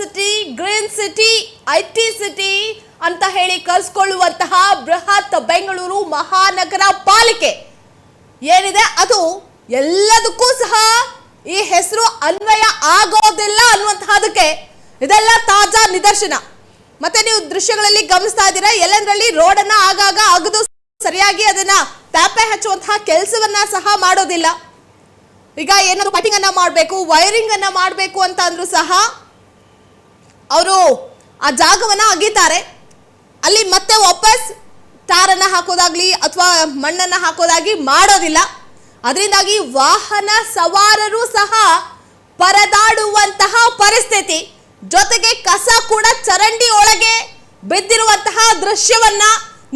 City green city I T city ಅಂತ ಹೇಳಿ ಕರೆಸ್ಕೊಳ್ಳುವಂತಹ ಬೃಹತ್ ಬೆಂಗಳೂರು ಮಹಾನಗರ ಪಾಲಿಕೆ. ಏನಿದೆ? ಅದು ಎಲ್ಲದಕ್ಕೂ ಸಹ ಈ ಹೆಸರು ಅನ್ವಯ ಆಗೋದಿಲ್ಲ ಅನ್ನುವಂತಹದಕ್ಕೆ ಇದೆಲ್ಲ ತಾಜಾ ನಿದರ್ಶನ. ಮತ್ತೆ ನೀವು ದೃಶ್ಯಗಳಲ್ಲಿ ಗಮನಿಸ್ತಾ ಇದ್ದೀರಾ? ಎಲ್ಲೆಂದರಲ್ಲಿ ರೋಡನ್ನ ಆಗಾಗ ಅಗದು ಸರಿಯಾಗಿ ಅದನ್ನ ತಾಪೆ ಹಚ್ಚುವಂತಹ ಕೆಲಸವನ್ನ ಸಹ ಮಾಡೋದಿಲ್ಲ. ಈಗ ಏನಾದ್ರು ಪೈಪಿಂಗ್ ಅನ್ನ ಮಾಡಬೇಕು ವೈರಿಂಗ್ ಅನ್ನ ಮಾಡಬೇಕು ಅಂತ ಅಂದ್ರೂ ಸಹ ಅವರು ಆ ಜಾಗವನ್ನು ಅಗೀತಾರೆ. ಅಲ್ಲಿ ಮತ್ತೆ ವಾಪಸ್ ಟಾರನ್ನು ಹಾಕೋದಾಗ್ಲಿ ಅಥವಾ ಮಣ್ಣನ್ನು ಹಾಕೋದಾಗಿ ಮಾಡೋದಿಲ್ಲ. ಅದರಿಂದಾಗಿ ವಾಹನ ಸವಾರರು ಸಹ ಪರದಾಡುವಂತಹ ಪರಿಸ್ಥಿತಿ. ಜೊತೆಗೆ ಕಸ ಕೂಡ ಚರಂಡಿ ಒಳಗೆ ಬಿದ್ದಿರುವಂತಹ ದೃಶ್ಯವನ್ನ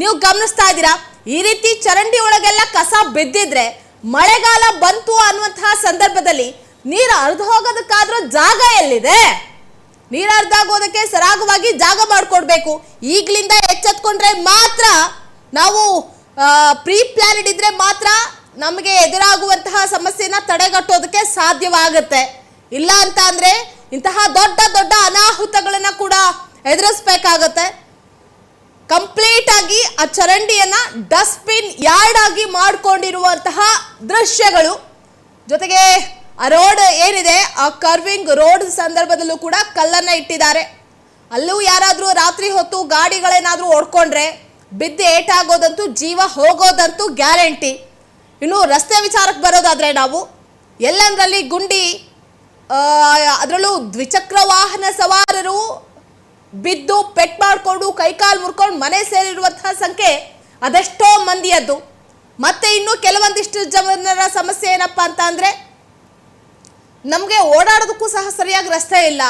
ನೀವು ಗಮನಿಸ್ತಾ ಇದ್ದೀರಾ. ಈ ರೀತಿ ಚರಂಡಿ ಒಳಗೆಲ್ಲ ಕಸ ಬಿದ್ದಿದ್ರೆ ಮಳೆಗಾಲ ಬಂತು ಅನ್ನುವಂತಹ ಸಂದರ್ಭದಲ್ಲಿ ನೀರು ಹರಿದು ಹೋಗೋದಕ್ಕಾದ್ರೂ ಜಾಗ ಎಲ್ಲಿದೆ? ನೀರು ಸರಾಗವಾಗಿ ಜಾಗ ಮಾಡಿಕೊಡ್ಬೇಕು. ಈಗಲಿಂದ ಎಚ್ಚೆತ್ಕೊಂಡ್ರೆ ಮಾತ್ರ ನಾವು ಪ್ರೀ ಪ್ಲಾನೆಡ್ ಇದ್ರೆ ಮಾತ್ರ ನಮಗೆ ಎದುರಾಗುವಂತಹ ಸಮಸ್ಯೆನ ತಡೆಗಟ್ಟೋದಕ್ಕೆ ಸಾಧ್ಯವಾಗುತ್ತೆ. ಇಲ್ಲ ಅಂತ ಅಂದ್ರೆ ಇಂತಹ ದೊಡ್ಡ ದೊಡ್ಡ ಅನಾಹುತಗಳನ್ನ ಕೂಡ ಎದುರಿಸ್ಬೇಕಾಗತ್ತೆ. ಕಂಪ್ಲೀಟ್ ಆಗಿ ಆ ಚರಂಡಿಯನ್ನ ಡಸ್ಟ್ಬಿನ್ ಯಾರ್ಡ್ ಆಗಿ ಮಾಡಿಕೊಂಡಿರುವಂತಹ ದೃಶ್ಯಗಳು. ಜೊತೆಗೆ ಆ ರೋಡ್ ಏನಿದೆ, ಆ ಕರ್ವಿಂಗ್ ರೋಡ್ ಸಂದರ್ಭದಲ್ಲೂ ಕೂಡ ಕಲ್ಲನ್ನ ಇಟ್ಟಿದ್ದಾರೆ. ಅಲ್ಲೂ ಯಾರಾದರೂ ರಾತ್ರಿ ಹೊತ್ತು ಗಾಡಿಗಳೇನಾದರೂ ಓಡ್ಕೊಂಡ್ರೆ ಬಿದ್ದು ಏಟಾಗೋದಂತೂ, ಜೀವ ಹೋಗೋದಂತೂ ಗ್ಯಾರಂಟಿ. ಇನ್ನು ರಸ್ತೆ ವಿಚಾರಕ್ಕೆ ಬರೋದಾದರೆ ನಾವು ಎಲ್ಲಂದ್ರಲ್ಲಿ ಗುಂಡಿ ಅದರಲ್ಲೂ ದ್ವಿಚಕ್ರ ವಾಹನ ಸವಾರರು ಬಿದ್ದು ಪೆಟ್ ಮಾಡಿಕೊಂಡು ಕೈಕಾಲು ಮುರ್ಕೊಂಡು ಮನೆ ಸೇರಿರುವಂತಹ ಸಂಖ್ಯೆ ಅದೆಷ್ಟೋ ಮಂದಿಯದ್ದು. ಮತ್ತೆ ಇನ್ನು ಕೆಲವೊಂದಿಷ್ಟು ಜನರ ಸಮಸ್ಯೆ ಏನಪ್ಪ ಅಂತ ಅಂದ್ರೆ ನಮಗೆ ಓಡಾಡೋದಕ್ಕೂ ಸಹ ಸರಿಯಾಗಿ ರಸ್ತೆ ಇಲ್ಲ.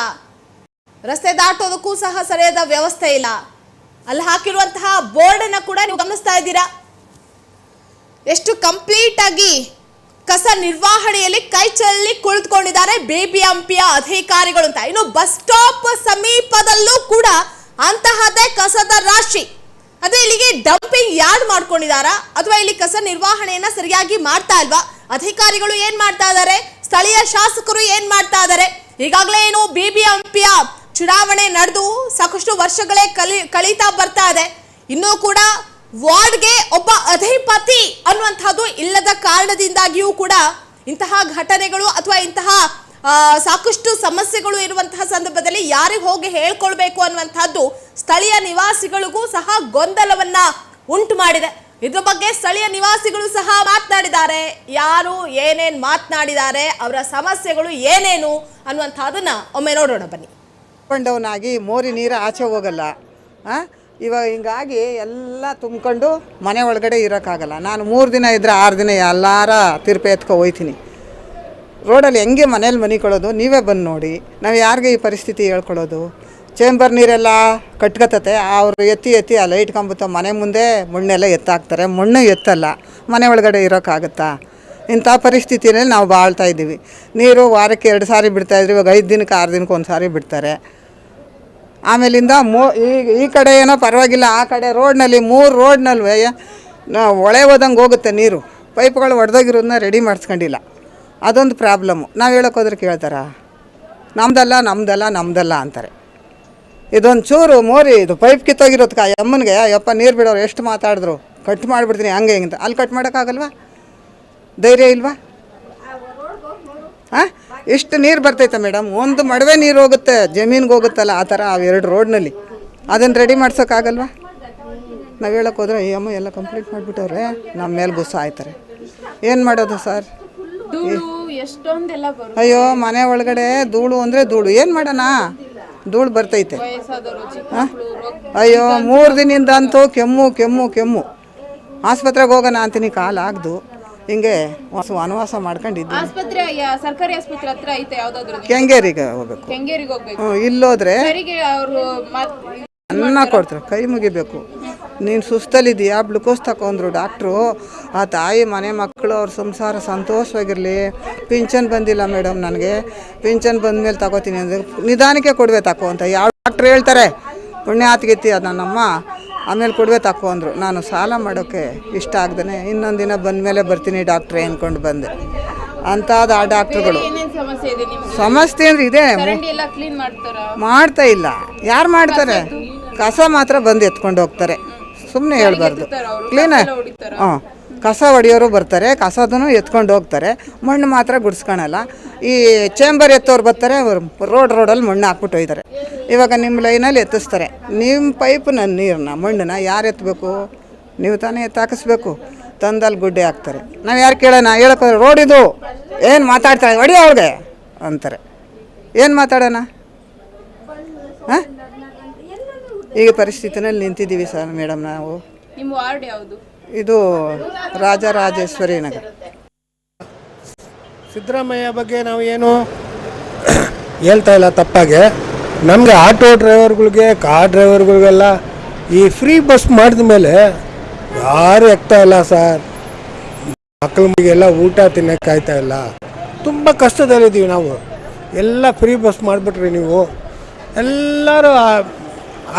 ರಸ್ತೆ ದಾಟೋದಕ್ಕೂ ಸಹ ಸರಿಯಾದ ವ್ಯವಸ್ಥೆ ಇಲ್ಲ. ಅಲ್ಲಿ ಹಾಕಿರುವಂತಹ ಬೋರ್ಡನ್ನು ಕೂಡ ನೀವು ಗಮನಿಸ್ತಾ ಇದ್ದೀರಾ? ಎಷ್ಟು ಕಂಪ್ಲೀಟ್ ಆಗಿ ಕಸ ನಿರ್ವಹಣೆಯಲ್ಲಿ ಕೈ ಚೆಲ್ಲಿ ಕುಳಿತುಕೊಂಡಿದ್ದಾರೆ ಬಿಬಿಎಂಪಿಯ ಅಧಿಕಾರಿಗಳು ಅಂತ. ಇನ್ನು ಬಸ್ ಸ್ಟಾಪ್ ಸಮೀಪದಲ್ಲೂ ಕೂಡ ಅಂತಹದೇ ಕಸದ ರಾಶಿ. ಅದೇ ಇಲ್ಲಿಗೆ ಡಂಪಿಂಗ್ ಯಾರ್ಡ್ ಮಾಡ್ಕೊಂಡಿದಾರಾ ಅಥವಾ ಇಲ್ಲಿ ಕಸ ನಿರ್ವಹಣೆಯನ್ನ ಸರಿಯಾಗಿ ಮಾಡ್ತಾ ಇಲ್ವಾ? ಅಧಿಕಾರಿಗಳು ಏನ್ ಮಾಡ್ತಾ ಇದ್ದಾರೆ? ಸ್ಥಳೀಯ ಶಾಸಕರು ಏನ್ ಮಾಡ್ತಾ ಇದ್ದಾರೆ ಈಗಾಗಲೇ ಏನು ಬಿಬಿಎಂಪಿಯ ಚುನಾವಣೆ ನಡೆದು ಸಾಕಷ್ಟು ವರ್ಷಗಳೇ ಕಲಿ ಬರ್ತಾ ಇದೆ. ಇನ್ನೂ ಕೂಡ ವಾರ್ಡ್ಗೆ ಒಬ್ಬ ಅಧಿಪತಿ ಅನ್ನುವಂಥದ್ದು ಇಲ್ಲದ ಕಾರಣದಿಂದಾಗಿಯೂ ಕೂಡ ಇಂತಹ ಘಟನೆಗಳು ಅಥವಾ ಇಂತಹ ಸಾಕಷ್ಟು ಸಮಸ್ಯೆಗಳು ಇರುವಂತಹ ಸಂದರ್ಭದಲ್ಲಿ ಯಾರಿಗೆ ಹೋಗಿ ಹೇಳ್ಕೊಳ್ಬೇಕು ಅನ್ನುವಂಥದ್ದು ಸ್ಥಳೀಯ ನಿವಾಸಿಗಳಿಗೂ ಸಹ ಗೊಂದಲವನ್ನ ಉಂಟು ಮಾಡಿದೆ. ಇದ್ರ ಬಗ್ಗೆ ಸ್ಥಳೀಯ ನಿವಾಸಿಗಳು ಸಹ ಮಾತನಾಡಿದ್ದಾರೆ. ಯಾರು ಏನೇನು ಮಾತನಾಡಿದ್ದಾರೆ, ಅವರ ಸಮಸ್ಯೆಗಳು ಏನೇನು ಅನ್ನುವಂಥದ್ದನ್ನ ಒಮ್ಮೆ ನೋಡೋಣ ಬನ್ನಿ. ಡೌನ್ ಆಗಿ ಮೋರಿ ನೀರು ಆಚೆ ಹೋಗಲ್ಲ? ಇವಾಗ ಹಿಂಗಾಗಿ ಎಲ್ಲ ತುಂಬ್ಕೊಂಡು ಮನೆ ಒಳಗಡೆ ಇರೋಕ್ಕಾಗಲ್ಲ. ನಾನು ಮೂರು ದಿನ ಇದ್ದರೆ ಆರು ದಿನ ಎಲ್ಲಾರ ತಿರುಪೆ ಎತ್ಕೊ ಹೋಯ್ತೀನಿ. ರೋಡಲ್ಲಿ ಹೆಂಗೆ ಮನೇಲಿ ಮನಿಕೊಳ್ಳೋದು? ನೀವೇ ಬಂದು ನೋಡಿ. ನಾವು ಯಾರಿಗೆ ಈ ಪರಿಸ್ಥಿತಿ ಹೇಳ್ಕೊಳ್ಳೋದು? ಚೇಂಬರ್ ನೀರೆಲ್ಲ ಕಟ್ಕತ್ತತೆ ಅವರು ಎತ್ತಿ ಎತ್ತಿ ಆ ಲೈಟ್ ಕಂಬುತ್ತ ಮನೆ ಮುಂದೆ ಮಣ್ಣೆಲ್ಲ ಎತ್ತಾಕ್ತಾರೆ. ಮಣ್ಣು ಎತ್ತಲ್ಲ. ಮನೆ ಒಳಗಡೆ ಇರೋಕ್ಕಾಗುತ್ತಾ? ಇಂಥ ಪರಿಸ್ಥಿತಿನಲ್ಲಿ ನಾವು ಬಾಳ್ತಾ ಇದ್ದೀವಿ. ನೀರು ವಾರಕ್ಕೆ ಎರಡು ಸಾರಿ ಬಿಡ್ತಾಯಿದ್ರು ಇವಾಗ ಐದು ದಿನಕ್ಕೆ ಆರು ದಿನಕ್ಕೆ ಒಂದು ಸಾರಿ ಬಿಡ್ತಾರೆ. ಆಮೇಲಿಂದ ಮೂ, ಈ ಈ ಕಡೆ ಏನೋ ಪರವಾಗಿಲ್ಲ. ಆ ಕಡೆ ರೋಡ್ನಲ್ಲಿ, ಮೂರು ರೋಡ್ನಲ್ವೇ ಒಳೆ ಹೋದಂಗೆ ಹೋಗುತ್ತೆ ನೀರು. ಪೈಪ್ಗಳು ಒಡೆದೋಗಿರೋದನ್ನ ರೆಡಿ ಮಾಡಿಸ್ಕೊಂಡಿಲ್ಲ. ಅದೊಂದು ಪ್ರಾಬ್ಲಮ್ಮು ನಾವು ಹೇಳೋಕೆ ಹೋದ್ರೆ ಕೇಳ್ತಾರ? ನಮ್ದಲ್ಲ ನಮ್ದಲ್ಲ ನಮ್ದಲ್ಲ ಅಂತಾರೆ. ಇದೊಂದು ಚೂರು ಮೋರಿ ಇದು ಪೈಪ್ ಕಿತ್ತೋಗಿರೋದಕ್ಕೆ ಆ ಅಮ್ಮನಿಗೆ ಯಪ್ಪ ನೀರು ಬಿಡೋರು ಎಷ್ಟು ಮಾತಾಡಿದ್ರು? ಕಟ್ ಮಾಡಿಬಿಡ್ತೀನಿ ಹಂಗೆ ಹಿಂಗೆ ಅಂತ. ಅಲ್ಲಿ ಕಟ್ ಮಾಡೋಕ್ಕಾಗಲ್ವಾ? ಧೈರ್ಯ ಇಲ್ವಾ? ಹಾಂ ಎಷ್ಟು ನೀರು ಬರ್ತೈತೆ ಮೇಡಮ್. ಒಂದು ಮಡವೆ ನೀರು ಹೋಗುತ್ತೆ ಜಮೀನಿಗೆ ಹೋಗುತ್ತಲ್ಲ ಆ ಥರ ಅವೆರಡು ರೋಡ್ನಲ್ಲಿ. ಅದನ್ನು ರೆಡಿ ಮಾಡ್ಸೋಕ್ಕಾಗಲ್ವಾ? ನಾವು ಹೇಳಕ್ಕೆ ಹೋದ್ರೆ ಈ ಅಮ್ಮ ಎಲ್ಲ ಕಂಪ್ಲೀಟ್ ಮಾಡಿಬಿಟ್ಟವ್ರೆ ನಮ್ಮ ಮೇಲೆ ಗುಸ್ಸ ಆಯ್ತಾರೆ. ಏನು ಮಾಡೋದು ಸರ್? ಅಯ್ಯೋ ಮನೆ ಒಳಗಡೆ ಧೂಳು ಅಂದರೆ ಧೂಳು. ಏನು ಮಾಡೋಣ? ಧೂಳು ಬರ್ತೈತೆ. ಹಾಂ? ಅಯ್ಯೋ ಮೂರು ದಿನದಿಂದ ಅಂತೂ ಕೆಮ್ಮು ಕೆಮ್ಮು ಕೆಮ್ಮು. ಆಸ್ಪತ್ರೆಗೆ ಹೋಗೋಣ ಅಂತೀನಿ ಕಾಲು ಆಗ್ದು. ಹಿಂಗೆ ವಾಸ ವನವಾಸ ಮಾಡ್ಕೊಂಡಿದ್ದೆ ಆಸ್ಪತ್ರೆ ಸರ್ಕಾರಿ ಆಸ್ಪತ್ರೆ ಹತ್ರ ಐತೆ ಯಾವ್ದಾದ್ರು ಕೆಂಗೇರಿಗೆ ಹೋಗ್ಬೇಕು. ಕೆಂಗೇರಿಗೆ ಹೋಗ್ಬೇಕು. ಹ್ಞೂ ಇಲ್ಲೋದ್ರೆ ಅನ್ನ ಕೊಡ್ತಾರೆ ಕೈ ಮುಗಿಬೇಕು. ನೀನು ಸುಸ್ತಲ್ಲಿದ್ದೀಯಾ ಗ್ಲುಕೋಸ್ ತಗೊಂಡ್ರು ಡಾಕ್ಟ್ರು. ಆ ತಾಯಿ ಮನೆ ಮಕ್ಕಳು ಅವ್ರ ಸಂಸಾರ ಸಂತೋಷವಾಗಿರಲಿ. ಪಿಂಚನ್ ಬಂದಿಲ್ಲ ಮೇಡಮ್ ನನಗೆ. ಪಿಂಚನ್ ಬಂದಮೇಲೆ ತಗೋತೀನಿ ಅಂದರೆ ನಿಧಾನಕ್ಕೆ ಕೊಡ್ಬೇಕು ತಕೋ ಅಂತ. ಯಾವ ಡಾಕ್ಟ್ರು ಹೇಳ್ತಾರೆ? ಪುಣ್ಯ ಆತ್ಗಿತ್ತಿ ಅದು ನನ್ನಮ್ಮ. ಆಮೇಲೆ ಕೊಡುವೆ ತಕೋ ಅಂದರು. ನಾನು ಸಾಲ ಮಾಡೋಕ್ಕೆ ಇಷ್ಟ ಆಗ್ದೇ ಇನ್ನೊಂದು ದಿನ ಬಂದಮೇಲೆ ಬರ್ತೀನಿ ಡಾಕ್ಟ್ರೇ ಅಂದ್ಕೊಂಡು ಬಂದೆ. ಅಂಥದ್ದು ಆ ಡಾಕ್ಟ್ರುಗಳು. ಸಮಸ್ಯೆ ಅಂದ್ರೆ ಇದೆ. ಮಾಡ್ತಾ ಇಲ್ಲ. ಯಾರು ಮಾಡ್ತಾರೆ? ಕಸ ಮಾತ್ರ ಬಂದು ಎತ್ಕೊಂಡು ಹೋಗ್ತಾರೆ. ಸುಮ್ಮನೆ ಹೇಳ್ಬಾರ್ದು. ಕ್ಲೀನ? ಹಾಂ ಕಸ ಹೊಡಿಯೋರು ಬರ್ತಾರೆ ಕಸದೂ ಎತ್ಕೊಂಡು ಹೋಗ್ತಾರೆ. ಮಣ್ಣು ಮಾತ್ರ ಗುಡ್ಸ್ಕೊಳಲ್ಲ. ಈ ಚೇಂಬರ್ ಎತ್ತೋರು ಬರ್ತಾರೆ ಅವರು ರೋಡ್ ರೋಡಲ್ಲಿ ಮಣ್ಣು ಹಾಕ್ಬಿಟ್ಟು ಹೋಯ್ತಾರೆ ಇವಾಗ ನಿಮ್ಮ ಲೈನಲ್ಲಿ ಎತ್ತಿಸ್ತಾರೆ. ನಿಮ್ಮ ಪೈಪ್ನ ನೀರನ್ನ ಮಣ್ಣನ್ನ ಯಾರು ಎತ್ತಬೇಕು ನೀವು ತಾನೇ ಎತ್ತಾಕಿಸ್ಬೇಕು ತಂದಲ್ಲಿ ಗುಡ್ಡೆ ಹಾಕ್ತಾರೆ. ನಾವು ಯಾರು ಕೇಳೋಣ? ಹೇಳಕ್ಕೆ ರೋಡ್ ಇದು. ಏನು ಮಾತಾಡ್ತಾಳೆ ಹೊಡಿ ಅವ್ರಿಗೆ ಅಂತಾರೆ. ಏನು ಮಾತಾಡೋಣ? ಹಾಂ? ಈಗ ಪರಿಸ್ಥಿತಿನಲ್ಲಿ ನಿಂತಿದ್ದೀವಿ ಸರ್ ಮೇಡಮ್ ನಾವು. ನಿಮ್ಮ ವಾರ್ಡ್ ಯಾವುದು? ಇದು ರಾಜರಾಜೇಶ್ವರಿ ನಗರ. ಸಿದ್ದರಾಮಯ್ಯ ಬಗ್ಗೆ ನಾವು ಏನು ಹೇಳ್ತಾ ಇಲ್ಲ ತಪ್ಪಾಗೆ. ನಮಗೆ ಆಟೋ ಡ್ರೈವರ್ಗಳಿಗೆ ಕಾರ್ ಡ್ರೈವರ್ಗಳಿಗೆಲ್ಲ ಈ ಫ್ರೀ ಬಸ್ ಮಾಡಿದ ಮೇಲೆ ಯಾರು ಎಕ್ತಾ ಇಲ್ಲ ಸರ್. ಮಕ್ಕಳಿಗೆಲ್ಲ ಊಟ ತಿನ್ನೋಕೆ ಆಯ್ತಾ ಇಲ್ಲ. ತುಂಬ ಕಷ್ಟದಲ್ಲಿದ್ದೀವಿ ನಾವು. ಎಲ್ಲ ಫ್ರೀ ಬಸ್ ಮಾಡಿಬಿಟ್ರಿ ನೀವು. ಎಲ್ಲರೂ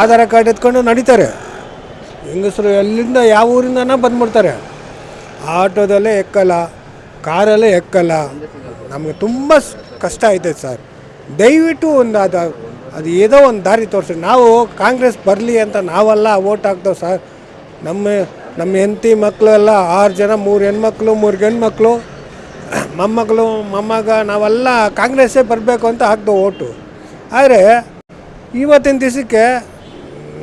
ಆಧಾರ ಕಾರ್ಡ್ ಎತ್ಕೊಂಡು ನಡೀತಾರೆ. ಹೆಂಗಸರು ಎಲ್ಲಿಂದ ಯಾವ ಊರಿಂದನ ಬಂದ್ಬಿಡ್ತಾರೆ ಆಟೋದಲ್ಲೇ ಎಕ್ಕಲ್ಲ, ಕಾರಲ್ಲೇ ಎಕ್ಕಲ್ಲ. ನಮಗೆ ತುಂಬ ಕಷ್ಟ ಐತೆ ಸರ್. ದಯವಿಟ್ಟು ಒಂದು ಅದು ಅದು ಏನೋ ಒಂದು ದಾರಿ ತೋರಿಸಿ. ನಾವು ಕಾಂಗ್ರೆಸ್ ಬರಲಿ ಅಂತ ನಾವೆಲ್ಲ ಓಟ್ ಹಾಕ್ತೇವೆ ಸರ್. ನಮ್ಮ ನಮ್ಮ ಹೆಂಡತಿ ಮಕ್ಕಳು ಎಲ್ಲ ಆರು ಜನ, ಮೂರು ಹೆಣ್ಮಕ್ಳು, ಮೂರು ಗಂಡ್ಮಕ್ಳು, ಮೊಮ್ಮಗಳು, ಮೊಮ್ಮಗ, ನಾವೆಲ್ಲ ಕಾಂಗ್ರೆಸ್ಸೇ ಬರಬೇಕು ಅಂತ ಹಾಕ್ತೇವೆ ಓಟು ಆದರೆ, ಇವತ್ತಿನ ದಿವಸಕ್ಕೆ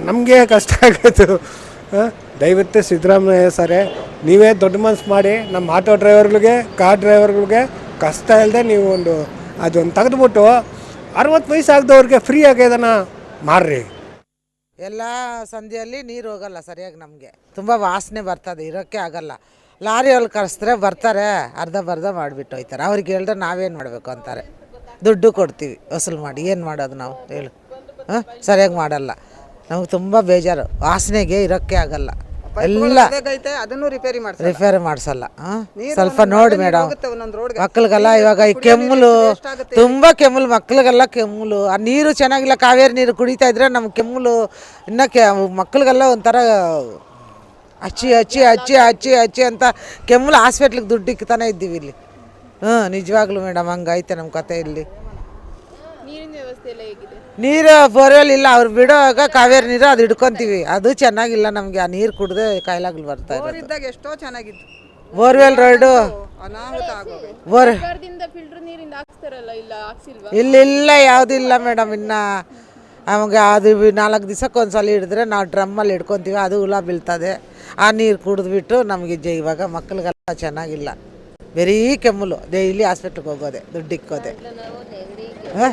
ನಮಗೆ ಕಷ್ಟ ಆಗೋದು. ದಯವಿಟ್ಟು ಸಿದ್ದರಾಮಯ್ಯ ಸರೇ ನೀವೇ ದೊಡ್ಡ ಮನಸ್ಸು ಮಾಡಿ ನಮ್ಮ ಆಟೋ ಡ್ರೈವರ್ಗಳಿಗೆ, ಕಾರ್ ಡ್ರೈವರ್ಗಳಿಗೆ ಕಷ್ಟ ಇಲ್ಲದೆ ನೀವು ಒಂದು ಅದೊಂದು ತೆಗೆದುಬಿಟ್ಟು ಅರವತ್ತು ವಯಸ್ಸಾಗ್ದವ್ರಿಗೆ ಫ್ರೀ ಇದನ್ನು ಮಾಡ್ರಿ. ಎಲ್ಲ ಸಂಧಿಯಲ್ಲಿ ನೀರು ಹೋಗಲ್ಲ ಸರಿಯಾಗಿ ನಮಗೆ. ತುಂಬ ವಾಸನೆ ಬರ್ತದೆ, ಇರೋಕ್ಕೆ ಆಗಲ್ಲ. ಲಾರಿಯಲ್ಲಿ ಕರೆಸಿದ್ರೆ ಬರ್ತಾರೆ, ಅರ್ಧ ಬರ್ಧ ಮಾಡಿಬಿಟ್ಟು ಹೋಯ್ತಾರೆ. ಅವ್ರಿಗೆ ಹೇಳಿದ್ರೆ ನಾವೇನು ಮಾಡಬೇಕು ಅಂತಾರೆ. ದುಡ್ಡು ಕೊಡ್ತೀವಿ, ವಸೂಲು ಮಾಡಿ. ಏನು ಮಾಡೋದು ನಾವು? ಹೇಳು. ಹಾಂ? ಸರಿಯಾಗಿ ಮಾಡಲ್ಲ. ನಮಗೆ ತುಂಬ ಬೇಜಾರು. ವಾಸನೆಗೆ ಇರೋಕ್ಕೆ ಆಗಲ್ಲ. ಎಲ್ಲ ಅದನ್ನು ರಿಪೇರಿ ಮಾಡ್ತಾರೆ ರಿಪೇರಿ ಮಾಡಿಸಲ್ಲ. ಸ್ವಲ್ಪ ನೋಡಿ ಮೇಡಮ್ ಮಕ್ಳಿಗೆಲ್ಲ ಇವಾಗ ಈ ಕೆಮ್ಮಲು ತುಂಬ ಕೆಮ್ಮಲು ಮಕ್ಳಿಗೆಲ್ಲ ಕೆಮ್ಮಲು. ಆ ನೀರು ಚೆನ್ನಾಗಿಲ್ಲ ಕಾವೇರಿ ನೀರು ಕುಡಿತಾ ಇದ್ರೆ ನಮ್ಗೆ ಕೆಮ್ಮಲು. ಇನ್ನು ಕೆ ಮಕ್ಳಿಗೆಲ್ಲ ಒಂಥರ ಹಚ್ಚಿ ಹಚ್ಚಿ ಹಚ್ಚಿ ಹಚ್ಚಿ ಹಚ್ಚಿ ಅಂತ ಕೆಮ್ಮಲು ಹಾಸ್ಪಿಟ್ಲಿಗೆ ದುಡ್ಡು ಇಕ್ತಾನೆ ಇದ್ದೀವಿ ಇಲ್ಲಿ. ಹ್ಞೂ ನಿಜವಾಗ್ಲೂ ಮೇಡಮ್ ಹಂಗೈತೆ ನಮ್ಮ ಕತೆ ಇಲ್ಲಿ. ನೀರಿನ ವ್ಯವಸ್ಥೆ ಎಲ್ಲ ಹೇಗಿದೆ? ನೀರು ಬೋರ್ವೆಲ್ ಇಲ್ಲ ಅವ್ರು ಬಿಡೋವಾಗ ಕಾವೇರಿ ನೀರು ಅದು ಹಿಡ್ಕೊಂತೀವಿ. ಅದು ಚೆನ್ನಾಗಿಲ್ಲ ನಮಗೆ ಆ ನೀರು ಕುಡ್ದೆ ಕಾಯಿಲೆಗಳು ಬರ್ತಾ ಇರೋದು. ಇದ್ದಾಗ ಎಷ್ಟೋ ಚೆನ್ನಾಗಿತ್ತು. Borewell road. ಅನಾಹುತ ಆಗೋಗೈತೆ. ಬೋರ್ ಸರ್ಕಾರದಿಂದ ಫಿಲ್ಟರ್ ನೀರಿಂದ ಹಾಕ್ಸ್ತಾರಲ್ಲ ಇಲ್ಲ ಹಾಕ್ಸಿಲ್ವಾ? ಇಲ್ಲ ಇಲ್ಲ ಯಾವುದೂ ಇಲ್ಲ ಮೇಡಮ್ ಇನ್ನ ಅವಾಗ ಅದು ನಾಲ್ಕು ದಿವಸಕ್ಕೆ ಒಂದ್ಸಲ ಹಿಡಿದ್ರೆ ನಾವು ಡ್ರಮ್ಮಲ್ಲಿ ಹಿಡ್ಕೊತೀವಿ ಅದು ಹುಳ ಬೀಳ್ತದೆ. ಆ ನೀರು ಕುಡಿದ್ಬಿಟ್ಟು ನಮಗೆ ಜ ಇವಾಗ ಮಕ್ಕಳಿಗೆಲ್ಲ ಚೆನ್ನಾಗಿಲ್ಲ. ಬರೀ ಕೆಮ್ಮಲು ಡೈಲಿ ಹಾಸ್ಪಿಟ್ಲಿಗೆ ಹೋಗೋದೆ ದುಡ್ಡು ಇಕ್ಕೋದೆ. ಹ?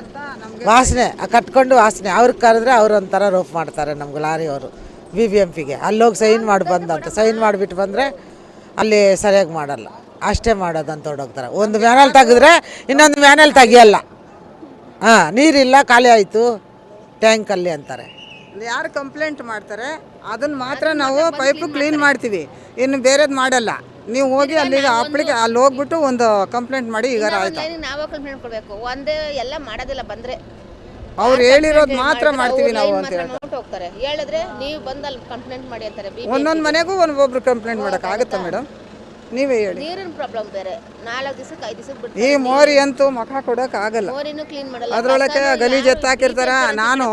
ಅಂತ ನಮ್ಗೆ ವಾಸನೆ ಕಟ್ಕೊಂಡು ವಾಸನೆ. ಅವ್ರಿಗೆ ಕರೆದ್ರೆ ಅವ್ರು ಒಂಥರ ರೋಪ್ ಮಾಡ್ತಾರೆ ನಮ್ಗೆ ಲಾರಿ ಅವರು ಬಿ ಬಿ ಎಂ ಪಿಗೆ ಅಲ್ಲೋಗಿ ಸೈನ್ ಮಾಡಿ ಬಂದಂತ. ಸೈನ್ ಮಾಡಿಬಿಟ್ಟು ಬಂದರೆ ಅಲ್ಲಿ ಸರಿಯಾಗಿ ಮಾಡಲ್ಲ. ಅಷ್ಟೇ ಮಾಡೋದಂತ ಹೊಡೋಗ್ತಾರೆ ಒಂದು ಮ್ಯಾನಲ್ಲಿ ತೆಗೆದ್ರೆ ಇನ್ನೊಂದು ಮ್ಯಾನಲ್ಲಿ ತೆಗಿಯಲ್ಲ. ಹಾಂ ನೀರಿಲ್ಲ ಖಾಲಿ ಆಯಿತು. ಟ್ಯಾಂಕಲ್ಲಿ ಅಂತಾರೆ. ಯಾರು ಕಂಪ್ಲೇಂಟ್ ಮಾಡ್ತಾರೆ ಅದನ್ನು ಮಾತ್ರ ನಾವು ಪೈಪು ಕ್ಲೀನ್ ಮಾಡ್ತೀವಿ. ಇನ್ನು ಬೇರೆದು ಮಾಡಲ್ಲ. ನೀವು ಹೋಗಿ ಅಲ್ಲಿ ಅಪ್ಲಿಕೆ ಅಲ್ಲಿ ಹೋಗ್ಬಿಟ್ಟು ಒಂದು ಕಂಪ್ಲೇಂಟ್ ಮಾಡಿ ಈಗ ಆಯ್ತು? ನಾವೇ ಕಂಪ್ಲೇಂಟ್ ಕೊಡಬೇಕು ಒಂದೇ ಎಲ್ಲ ಮಾಡೋದಿಲ್ಲ ಬಂದ್ರೆ. ಅವ್ರು ಹೇಳಿರೋದು ಮಾತ್ರ ಮಾಡ್ತೀವಿ ನಾವು ಅಂತ ಹೇಳಿ ಹೇಳ್ತಾರೆ. ಹೋಗ್ತಾರೆ. ಹೇಳಿದ್ರೆ ನೀವು ಬಂದಲ್ಲಿ ಕಂಪ್ಲೇಂಟ್ ಮಾಡಿ ಅಂತಾರೆ. ಒಂದೊಂದು ಮನೆಗೂ ಒಬ್ಬೊಬ್ರು ಕಂಪ್ಲೇಂಟ್ ಮಾಡೋಕ್ಕಾಗುತ್ತಾ ಮೇಡಮ್ ನೀವೇ ಹೇಳಿ. ನೀರಿನ ಪ್ರಾಬ್ಲಮ್ ಬೇರೆ. ನಾಲ್ಕು ದಿವಸಕ್ಕೆ ಐದು ದಿವಸಕ್ಕೆ ಬಿಟ್ಟು ಈ ಮೋರಿ ಅಂತೂ ಮುಖ ಕೊಡಕ್ ಆಗಲ್ಲ ಮೋರಿನೂ ಕ್ಲೀನ್ ಮಾಡಲ್ಲ. ಅದ್ರೊಳಗೆ ಗಲೀಜು ಎತ್ತಾಕಿರ್ತಾರ ನಾನು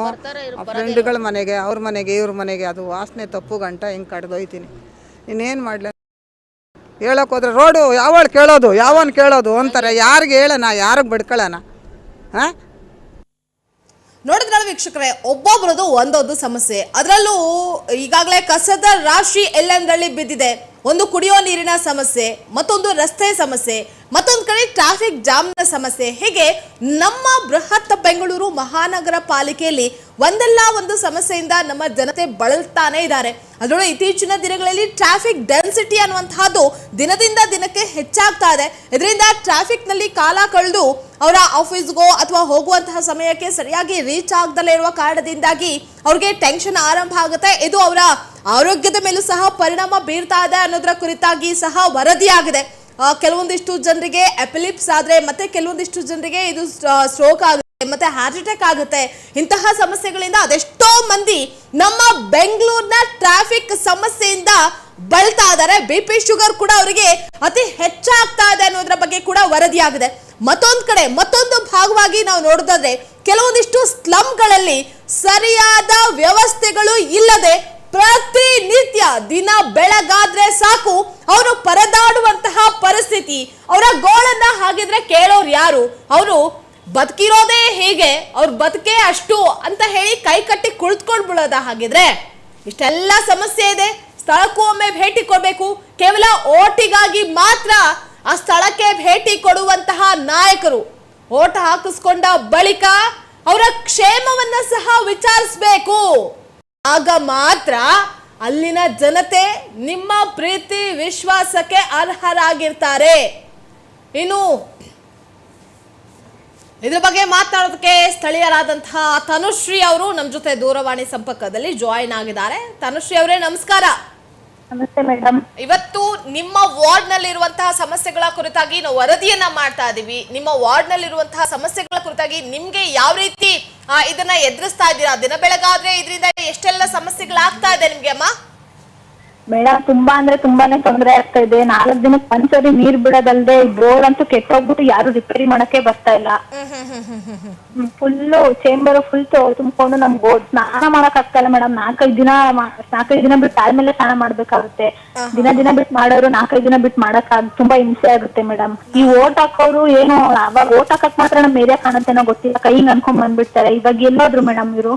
ಫ್ರೆಂಡ್ಗಳ ಮನೆಗೆ ಅವ್ರ ಮನೆಗೆ ಇವ್ರ ಮನೆಗೆ ಅದು ವಾಸನೆ ತಪ್ಪು ಗಂಟ ಹಿಂಗೆ ಕಡ್ದೊಯ್ತೀನಿ. ಇನ್ನೇನು ಮಾಡ್ಲ? ಹೇಳಕ್ ಹೋದ್ರೆ, ರೋಡು, ಯಾವಳು ಕೇಳೋದು, ಯಾವನ್ ಕೇಳೋದು? ಅಂತಾರೆ. ಯಾರಿಗೆ ಹೇಳೋಣ, ಯಾರಿಗೆ ಬಿಡ್ಕೊಳ್ಳೋಣ? ಹಾಂ? ನೋಡಿದ್ರಲ್ಲ ವೀಕ್ಷಕರೇ, ಒಬ್ಬೊಬ್ರದ್ದು ಒಂದೊಂದು ಸಮಸ್ಯೆ. ಅದರಲ್ಲೂ ಈಗಾಗಲೇ ಕಸದ ರಾಶಿ ಎಲ್ಲೆಂದರಲ್ಲಿ ಬಿದ್ದಿದೆ? ಒಂದು ಕುಡಿಯೋ ನೀರಿನ ಸಮಸ್ಯೆ, ಮತ್ತೊಂದು ರಸ್ತೆ ಸಮಸ್ಯೆ, ಮತ್ತೊಂದು ಕಡೆ ಟ್ರಾಫಿಕ್ ಜಾಮ್ನ ಸಮಸ್ಯೆ. ಹೀಗೆ ನಮ್ಮ ಬೃಹತ್ ಬೆಂಗಳೂರು ಮಹಾನಗರ ಪಾಲಿಕೆಯಲ್ಲಿ ಒಂದಲ್ಲ ಒಂದು ಸಮಸ್ಯೆಯಿಂದ ನಮ್ಮ ಜನತೆ ಬಳಲ್ತಾನೆ ಇದ್ದಾರೆ. ಅದರೊಳಗೆ ಇತ್ತೀಚಿನ ದಿನಗಳಲ್ಲಿ ಟ್ರಾಫಿಕ್ ಡೆನ್ಸಿಟಿ ಅನ್ನುವಂತಹದ್ದು ದಿನದಿಂದ ದಿನಕ್ಕೆ ಹೆಚ್ಚಾಗ್ತಾ ಇದೆ. ಇದರಿಂದ ಟ್ರಾಫಿಕ್ನಲ್ಲಿ ಕಾಲ ಕಳೆದು ಅವರ ಆಫೀಸ್ಗೋ ಅಥವಾ ಹೋಗುವಂತಹ ಸಮಯಕ್ಕೆ ಸರಿಯಾಗಿ ರೀಚ್ ಆಗ್ದಲೇ ಇರುವ ಕಾರಣದಿಂದಾಗಿ ಅವ್ರಿಗೆ ಟೆನ್ಷನ್ ಆರಂಭ ಆಗುತ್ತೆ. ಇದು ಅವರ ಆರೋಗ್ಯದ ಮೇಲೂ ಸಹ ಪರಿಣಾಮ ಬೀರ್ತಾ ಇದೆ ಅನ್ನೋದರ ಕುರಿತಾಗಿ ಸಹ ವರದಿಯಾಗಿದೆ. ಕೆಲವೊಂದಿಷ್ಟು ಜನರಿಗೆ ಎಪಿಲಿಪ್ಸ್ ಆದ್ರೆ ಮತ್ತೆ ಕೆಲವೊಂದಿಷ್ಟು ಜನರಿಗೆ ಇದು ಸ್ಟ್ರೋಕ್ ಆಗುತ್ತೆ, ಮತ್ತೆ ಹಾರ್ಟ್ ಅಟ್ಯಾಕ್ ಆಗುತ್ತೆ. ಇಂತಹ ಸಮಸ್ಯೆಗಳಿಂದ ಅದೆಷ್ಟೋ ಮಂದಿ ನಮ್ಮ ಬೆಂಗಳೂರಿನ ಟ್ರಾಫಿಕ್ ಸಮಸ್ಯೆಯಿಂದ ಬಳತಾ ಇದ್ದಾರೆ. ಬಿ ಪಿ ಶುಗರ್ ಕೂಡ ಅವರಿಗೆ ಅತಿ ಹೆಚ್ಚಾಗ್ತಾ ಇದೆ ಅನ್ನೋದ್ರ ಬಗ್ಗೆ ಕೂಡ ವರದಿಯಾಗಿದೆ. ಮತ್ತೊಂದ್ ಕಡೆ, ಮತ್ತೊಂದು ಭಾಗವಾಗಿ ನಾವು ನೋಡೋದಾದ್ರೆ, ಕೆಲವೊಂದಿಷ್ಟು ಸ್ಲಮ್ಗಳಲ್ಲಿ ಸರಿಯಾದ ವ್ಯವಸ್ಥೆಗಳು ಇಲ್ಲದೆ ಪ್ರತಿನಿತ್ಯ ದಿನ ಬೆಳಗಾದ್ರೆ ಸಾಕು. ಅವರು ಪರದಾಡುವಂತಹ ಪರಿಸ್ಥಿತಿ, ಅವರ ಗೋಳನ್ನ ಹಾಗಿದ್ರೆ ಕೇಳೋರು ಯಾರು? ಅವರು ಬದುಕಿರೋದೇ ಹೇಗೆ? ಅವ್ರ ಬದುಕೇ ಅಷ್ಟು ಅಂತ ಹೇಳಿ ಕೈ ಕಟ್ಟಿ ಕುಳಿತುಕೊಂಡು ಬಿಡೋದ ಹಾಗಿದ್ರೆ ಇಷ್ಟೆಲ್ಲ ಸಮಸ್ಯೆ ಇದೆ. ಸ್ಥಳಕ್ಕೂ ಒಮ್ಮೆ ಭೇಟಿ ಕೊಡಬೇಕು. ಕೇವಲ ಓಟಿಗಾಗಿ ಮಾತ್ರ ಆ ಸ್ಥಳಕ್ಕೆ ಭೇಟಿ ಕೊಡುವಂತಹ ನಾಯಕರು. ಓಟ ಹಾಕಿಸ್ಕೊಂಡ ಬಳಿಕ ಅವರ ಕ್ಷೇಮವನ್ನ ಸಹ ವಿಚಾರಿಸಬೇಕು. ಆಗ ಮಾತ್ರ ಅಲ್ಲಿನ ಜನತೆ ನಿಮ್ಮ ಪ್ರೀತಿ ವಿಶ್ವಾಸಕ್ಕೆ ಅರ್ಹರಾಗಿರ್ತಾರೆ. ಇನ್ನು ಇದ್ರ ಬಗ್ಗೆ ಮಾತನಾಡೋದಕ್ಕೆ ಸ್ಥಳೀಯರಾದಂತಹ ತನುಶ್ರೀ ಅವರು ನಮ್ಮ ಜೊತೆ ದೂರವಾಣಿ ಸಂಪರ್ಕದಲ್ಲಿ ಜಾಯಿನ್ ಆಗಿದ್ದಾರೆ. ತನುಶ್ರೀ ಅವರೇ ನಮಸ್ಕಾರ. ನಮಸ್ತೆ ಮೇಡಮ್ ಇವತ್ತು ನಿಮ್ಮ ವಾರ್ಡ್ ನಲ್ಲಿರುವಂತಹ ಸಮಸ್ಯೆಗಳ ಕುರಿತಾಗಿ ನಾವು ವರದಿಯನ್ನ ಮಾಡ್ತಾ ಇದೀವಿ. ನಿಮ್ಮ ವಾರ್ಡ್ ನಲ್ಲಿರುವಂತಹ ಸಮಸ್ಯೆಗಳ ಕುರಿತಾಗಿ ನಿಮ್ಗೆ ಯಾವ ರೀತಿ ಇದನ್ನ ಎದುರಿಸ್ತಾ ಇದ್ದೀರಾ? ದಿನ ಬೆಳಗಾದ್ರೆ ಇದರಿಂದ ಎಷ್ಟೆಲ್ಲ ಸಮಸ್ಯೆಗಳಾಗ್ತಾ ಇದೆ ನಿಮ್ಗೆ ಅಮ್ಮ? ಮೇಡಮ್ ತುಂಬಾ ಅಂದ್ರೆ ತುಂಬಾನೇ ತೊಂದರೆ ಆಗ್ತಾ ಇದೆ. ನಾಲ್ಕು ದಿನಕ್ಕೆ ಒಂದ್ಸರಿ ನೀರ್ ಬಿಡೋದಲ್ದೆ ಬೋರ್ ಅಂತೂ ಕೆಟ್ಟೋಗ್ಬಿಟ್ಟು ಯಾರು ರಿಪೇರಿ ಮಾಡಕ್ಕೆ ಬರ್ತಾ ಇಲ್ಲ. ಫುಲ್ ಚೇಂಬರ್ ಫುಲ್ ತುಂಬಿಕೊಂಡು ನಮ್ಗೆ ಸ್ನಾನ ಮಾಡಕ್ ಆಗ್ತಾ ಇಲ್ಲ ಮೇಡಮ್ ನಾಲ್ಕೈದು ದಿನ ನಾಲ್ಕೈದು ದಿನ ಬಿಟ್ಟು ಆದ್ಮೇಲೆ ಸ್ನಾನ ಮಾಡ್ಬೇಕಾಗುತ್ತೆ. ದಿನ ದಿನ ಬಿಟ್ಟು ಮಾಡೋರು ನಾಲ್ಕೈದು ದಿನ ಬಿಟ್ಟು ಮಾಡಕ್ ತುಂಬಾ ಹಿಂಸೆ ಆಗುತ್ತೆ ಮೇಡಮ್ ಈ ಓಟ್ ಹಾಕೋರು ಏನು ಅವಾಗ ಓಟ್ ಹಾಕಕ್ ಮಾತ್ರ ನಮ್ ಏರಿಯಾ ಕಾಣುತ್ತೆ ಗೊತ್ತಿಲ್ಲ. ಕೈಗೆ ಅನ್ಕೊಂಡ್ ಬಂದ್ಬಿಡ್ತಾರೆ. ಇವಾಗ ಎಲ್ಲಾದ್ರು ಮೇಡಮ್ ಇವರು.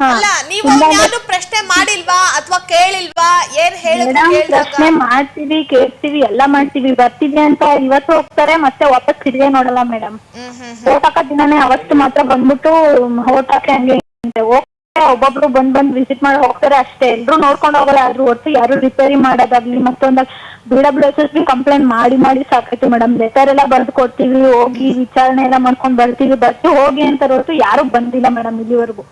ಅಲ್ಲ ನೀವು ಯಾರು ಪ್ರಶ್ನೆ ಮಾಡಿಲ್ವಾ ಅಥವಾ ಕೇಳಿಲ್ವಾ? ಏನ್ ಹೇಳಿದ್ರು ಪ್ರಶ್ನೆ ಮಾಡ್ತೀವಿ ಕೇಳ್ತೀವಿ ಎಲ್ಲ ಮಾಡ್ತೀವಿ. ಬರ್ತೀವಿ ಅಂತ ಇವತ್ತು ಹೋಗ್ತಾರೆ ಮತ್ತೆ ವಾಪಸ್ ಸಿಗದೆ ನೋಡಲ್ಲ ಮೇಡಮ್ ಓಟ್ ಹಾಕೋ ದಿನನೇ ಅವತ್ತು ಮಾತ್ರ ಬಂದ್ಬಿಟ್ಟು ಓಟ್ ಹಾಕಿ ಹಂಗೆ ಹೋಗ್ತಾರೆ ಒಬ್ಬೊಬ್ರು ಬಂದ್ ಬಂದ್ ವಿಸಿಟ್ ಮಾಡಿ ಹೋಗ್ತಾರೆ ಅಷ್ಟೇ. ಎಲ್ರು ನೋಡ್ಕೊಂಡು ಹೋಗಲ್ಲ, ಆದ್ರೂ ಹೊರತು ಯಾರು ರಿಪೇರಿ ಮಾಡೋದಾಗ್ಲಿ, ಮತ್ತೊಂದಾಗ ಬಿಡ ಕಂಪ್ಲೇಂಟ್ ಮಾಡಿ ಮಾಡಿ ಸಾಕಾಯ್ತು ಮೇಡಮ್ ಲೆಟರ್ ಎಲ್ಲ ಬರ್ದು ಕೊಡ್ತೀವಿ, ಹೋಗಿ ವಿಚಾರಣೆ ಎಲ್ಲ ಮಾಡ್ಕೊಂಡ್ ಬರ್ತೀವಿ. ಬರ್ತೀವಿ, ಹೋಗಿ ಅಂತ ಹೊರತು ಯಾರು ಬಂದಿಲ್ಲ ಮೇಡಮ್ ಇಲ್ಲಿವರೆಗೂ.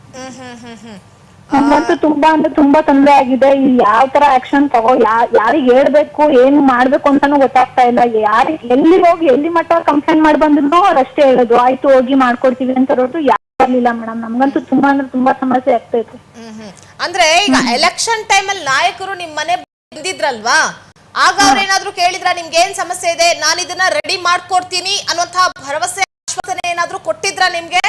ನಮ್ಗಂತೂ ತುಂಬಾ ಅಂದ್ರೆ ತುಂಬಾ ತೊಂದರೆ ಆಗಿದೆ. ಈ ಯಾವ ತರ ಆಕ್ಷನ್ ತಗೋ ಯಾರಿಗ್ ಹೇಳ್ಬೇಕು, ಏನ್ ಮಾಡ್ಬೇಕು ಅಂತಾನು ಗೊತ್ತಾಗ್ತಾ ಇಲ್ಲ. ಯಾರಿಗ್ ಎಲ್ಲಿ ಹೋಗಿ, ಎಲ್ಲಿ ಮಟ್ಟ ಕಂಪ್ಲೇಂಟ್ ಮಾಡಿ ಬಂದ್ರು ಅವ್ರು ಅಷ್ಟೇ ಹೇಳೋದು. ಆಯ್ತು, ಹೋಗಿ ಮಾಡ್ಕೊಡ್ತೀವಿ ಅಂತ ಹೊರತು ಬರ್ಲಿಲ್ಲ ಮೇಡಮ್ ನಮ್ಗಂತೂ ತುಂಬಾ ಅಂದ್ರೆ ತುಂಬಾ ಸಮಸ್ಯೆ ಆಗ್ತೈತೆ. ಅಂದ್ರೆ ಈಗ ಎಲೆಕ್ಷನ್ ಟೈಮ್ ಅಲ್ಲಿ ನಾಯಕರು ನಿಮ್ ಮನೆ ಬಂದಿದ್ರಲ್ವಾ? ಆಗ ಅವ್ರೇನಾದ್ರೂ ಕೇಳಿದ್ರ ನಿಮ್ಗೆ ಏನ್ ಸಮಸ್ಯೆ ಇದೆ? ನಾನು ಇದನ್ನ ರೆಡಿ ಮಾಡ್ಕೊಡ್ತೀನಿ ಅನ್ನುವಂತಹ ಭರವಸೆ ಆಶ್ವಾಸನೆ ಏನಾದ್ರೂ ಕೊಟ್ಟಿದ್ರ ನಿಮ್ಗೆ?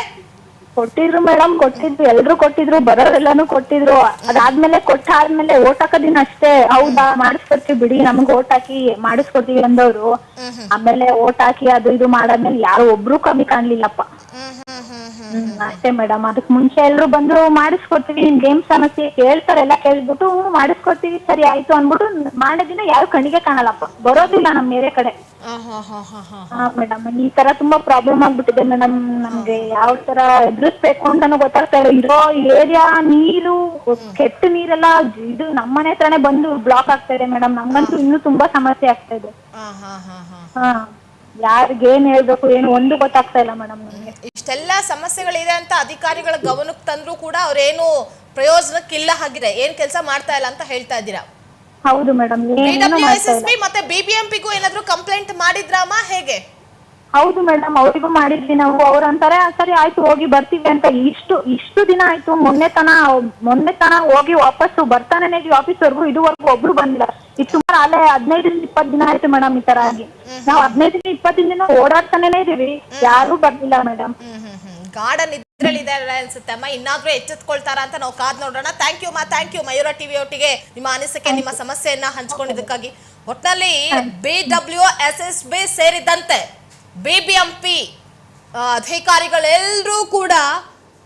ಕೊಟ್ಟಿದ್ರು ಮೇಡಮ್ ಕೊಟ್ಟಿದ್ರು. ಎಲ್ರು ಕೊಟ್ಟಿದ್ರು ಬರೋರೆಲ್ಲಾನು ಕೊಟ್ಟಿದ್ರು. ಅದಾದ್ಮೇಲೆ ಕೊಟ್ಟಾದ್ಮೇಲೆ ಓಟ್ ಹಾಕೋದಿನ ಅಷ್ಟೇ. ಹೌದಾ ಮಾಡಿಸ್ಕೊಡ್ತೀವಿ ಬಿಡಿ. ನಮ್ಗ್ ಓಟ್ ಹಾಕಿ ಮಾಡಿಸ್ಕೊಡ್ತೀವಿ ಅಂದವ್ರು. ಆಮೇಲೆ ಓಟ್ ಹಾಕಿ ಅದು ಇದು ಮಾಡಾದ್ಮೇಲೆ ಯಾರು ಒಬ್ರು ಕಮ್ಮಿ ಕಾಣ್ಲಿಲ್ಲಪ್ಪ. ಅಷ್ಟೇ ಮೇಡಮ್ ಅದಕ್ ಮುಂಚೆ ಎಲ್ರು ಬಂದ್ರು ಮಾಡಿಸ್ಕೊಡ್ತೀವಿ. ನಿಮ್ ಗೇಮ್ ಸಮಸ್ಯೆ ಕೇಳ್ತಾರೆ ಎಲ್ಲ ಕೇಳ್ಬಿಟ್ಟು ಹ್ಞೂ ಮಾಡಿಸ್ಕೊಡ್ತೀವಿ ಸರಿ ಆಯ್ತು ಅನ್ಬಿಟ್ಟು ಮಾಡಿದಿನ ಯಾರು ಕಣ್ಣಿಗೆ ಕಾಣಲ್ಲಪ್ಪ. ಬರೋದಿಲ್ಲ ನಮ್ ಬೇರೆ ಕಡೆ. ಹಾ ಮೇಡಮ್ ಈ ತರ ತುಂಬಾ ಪ್ರಾಬ್ಲಮ್ ಆಗ್ಬಿಟ್ಟಿದೆ ಮೇಡಮ್ ನಮ್ಗೆ ಯಾವ ತರ ಎದುರಿಸ್ಬೇಕು ಅಂತಾನು ಗೊತ್ತಾಗ್ತಾ ಇಲ್ಲ. ಇರೋ ಏರಿಯಾ ನೀರು ಕೆಟ್ಟ ನೀರೆಲ್ಲ ಇದು ನಮ್ಮನೆ ಹತ್ರನೇ ಬಂದು ಬ್ಲಾಕ್ ಆಗ್ತಾ ಇದೆ ಮೇಡಮ್ ನಮ್ಗಂತೂ ಇನ್ನೂ ತುಂಬಾ ಸಮಸ್ಯೆ ಆಗ್ತಾ ಇದೆ. ಹಾ. ಯಾರಿಗ್ ಏನ್ ಹೇಳ್ಬೇಕು ಏನು ಒಂದು ಗೊತ್ತಾಗ್ತಾ ಇಲ್ಲ ಮೇಡಮ್ ನಮ್ಗೆ. ಇಷ್ಟೆಲ್ಲ ಸಮಸ್ಯೆಗಳಿದೆ ಅಂತ ಅಧಿಕಾರಿಗಳ ಗಮನಕ್ಕೆ ತಂದ್ರು ಕೂಡ ಅವ್ರೇನು ಪ್ರಯೋಜನಕ್ಕಿಲ್ಲ ಹಾಗಿದೆ. ಏನ್ ಕೆಲಸ ಮಾಡ್ತಾ ಇಲ್ಲ ಅಂತ ಹೇಳ್ತಾ ಇದ್ದೀರಾ? ಹೌದು ಮೇಡಮ್ ಮತ್ತೆ ಬಿಬಿಎಂಪಿಗೂ ಏನಾದ್ರು ಕಂಪ್ಲೇಂಟ್ ಮಾಡಿದ್ರಾಮ? ಹೇಗೆ? ಹೌದು ಮೇಡಮ್ ಅವರಿಗೂ ಮಾಡಿದ್ವಿ ನಾವು. ಅವ್ರ ಅಂತಾರೆ "ಆ, ಸರಿ ಆಯ್ತು ಹೋಗಿ ಬರ್ತೀವಿ ಅಂತ. ಇಷ್ಟು ಇಷ್ಟು ದಿನ ಆಯ್ತು ಮೊನ್ನೆ ತನ ಮೊನ್ನೆ ತನ ಹೋಗಿ ವಾಪಸ್ಸು ಬರ್ತಾನೆ ಇದೀವಿ ಆಫೀಸ್ ವರ್ಗು ಇದುವರೆಗೂ ಒಬ್ರು ಬಂದಿಲ್ಲ. ಇದು ಸುಮಾರು ಅಲ್ಲೇ ಹದಿನೈದರಿಂದ ಇಪ್ಪತ್ತು ದಿನ ಆಯ್ತು ಮೇಡಮ್ ಈ ತರ ಆಗಿ. ನಾವು ಹದಿನೈದರಿಂದ ಇಪ್ಪತ್ತಿನ ದಿನ ಓಡಾಡ್ತಾನೆ ಇದೀವಿ ಯಾರು ಬರ್ಲಿಲ್ಲ ಮೇಡಮ್ ಹ್ಮ್ ಹ್ಮ್ ಹ್ಮ್. ಗಾರ್ಡನ್ ಇದ್ರಲ್ಲಿದೆ ಅನ್ಸುತ್ತೆ ಅಮ್ಮ ಇನ್ನಾದ್ರೂ ಎಚ್ಚೆತ್ಕೊಳ್ತಾರ ಅಂತ ನಾವು ಕಾದ್ ನೋಡೋಣ. ಥ್ಯಾಂಕ್ ಯು ಮಾ ಥ್ಯಾಂಕ್ ಯು ಮಯೂರ ಟಿವಿ ಒಟ್ಟಿಗೆ ನಿಮ್ಮ ಅನಿಸಿಕೆ ನಿಮ್ಮ ಸಮಸ್ಯೆಯನ್ನ ಹಂಚ್ಕೊಂಡಿದ್ದಕ್ಕಾಗಿ. ಒಟ್ನಲ್ಲಿ B W S S B ಸೇರಿದಂತೆ ಬಿಬಿಎಂಪಿ ಅಧಿಕಾರಿಗಳೆಲ್ಲರೂ ಕೂಡ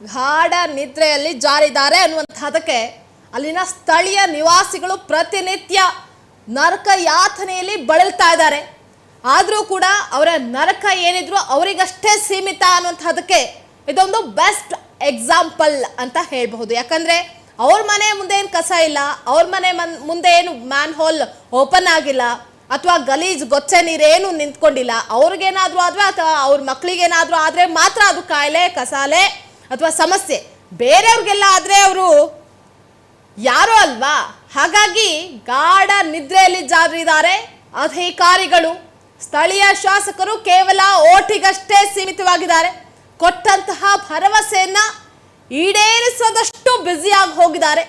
ಗಾಢ ನಿದ್ರೆಯಲ್ಲಿ ಜಾರಿದ್ದಾರೆ ಅನ್ನುವಂಥದ್ದಕ್ಕೆ ಅಲ್ಲಿನ ಸ್ಥಳೀಯ ನಿವಾಸಿಗಳು ಪ್ರತಿನಿತ್ಯ ನರಕ ಯಾತನೆಯಲ್ಲಿ ಬಳಲ್ತಾ ಇದ್ದಾರೆ. ಆದರೂ ಕೂಡ ಅವರ ನರಕ ಏನಿದ್ರು ಅವರಿಗಷ್ಟೇ ಸೀಮಿತ ಅನ್ನುವಂಥದ್ದಕ್ಕೆ ಇದೊಂದು ಬೆಸ್ಟ್ ಎಕ್ಸಾಂಪಲ್ ಅಂತ ಹೇಳಬಹುದು. ಯಾಕಂದರೆ ಅವ್ರ ಮನೆ ಮುಂದೆ ಏನು ಕಸ ಇಲ್ಲ, ಅವ್ರ ಮನೆ ಮನ್, ಮುಂದೆ ಏನು ಮ್ಯಾನ್ ಹೋಲ್ ಓಪನ್ ಆಗಿಲ್ಲ ಅಥವಾ ಗಲೀಜ್ ಗೊಚ್ಚೆ ನೀರೇನು ನಿಂತ್ಕೊಂಡಿಲ್ಲ. ಅವ್ರಿಗೇನಾದ್ರೂ ಆದ್ರೆ ಅಥವಾ ಅವ್ರ ಮಕ್ಳಿಗೇನಾದ್ರೂ ಆದ್ರೆ ಮಾತ್ರ ಅದು ಕಾಯಿಲೆ, ಕಸಾಲೆ ಅಥವಾ ಸಮಸ್ಯೆ. ಬೇರೆಯವ್ರಿಗೆಲ್ಲ ಆದ್ರೆ ಅವರು ಯಾರೋ ಅಲ್ವಾ? ಹಾಗಾಗಿ ಗಾಢ ನಿದ್ರೆಯಲ್ಲಿ ಜಾರಿದ್ದಾರೆ ಅಧಿಕಾರಿಗಳು. ಸ್ಥಳೀಯ ಶಾಸಕರು ಕೇವಲ ಓಟಿಗಷ್ಟೇ ಸೀಮಿತವಾಗಿದ್ದಾರೆ. ಕೊಟ್ಟಂತಹ ಭರವಸೆಯನ್ನ ಈಡೇರಿಸದಷ್ಟು ಬ್ಯುಸಿಯಾಗಿ ಹೋಗಿದ್ದಾರೆ.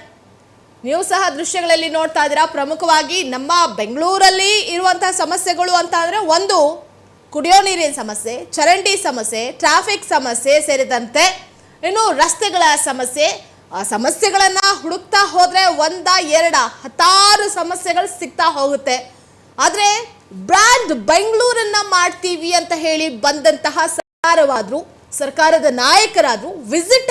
ನೀವು ಸಹ ದೃಶ್ಯಗಳಲ್ಲಿ ನೋಡ್ತಾ ಇದ್ದೀರಾ. ಪ್ರಮುಖವಾಗಿ ನಮ್ಮ ಬೆಂಗಳೂರಲ್ಲಿ ಇರುವಂತಹ ಸಮಸ್ಯೆಗಳು ಅಂತ ಅಂದ್ರೆ ಒಂದು, ಕುಡಿಯೋ ನೀರಿನ ಸಮಸ್ಯೆ, ಚರಂಡಿ ಸಮಸ್ಯೆ ಟ್ರಾಫಿಕ್ ಸಮಸ್ಯೆ ಸೇರಿದಂತೆ ಇನ್ನು ರಸ್ತೆಗಳ ಸಮಸ್ಯೆ. ಆ ಸಮಸ್ಯೆಗಳನ್ನ ಹುಡುಕ್ತಾ ಹೋದ್ರೆ ಒಂದ, ಎರಡ, ಹತ್ತಾರು ಸಮಸ್ಯೆಗಳು ಸಿಗ್ತಾ ಹೋಗುತ್ತೆ. ಆದ್ರೆ ಬ್ರ್ಯಾಂಡ್ ಬೆಂಗಳೂರನ್ನ ಮಾಡ್ತೀವಿ ಅಂತ ಹೇಳಿ ಬಂದಂತಹ ಸರ್ಕಾರವಾದ್ರು, ಸರ್ಕಾರದ ನಾಯಕರಾದ್ರು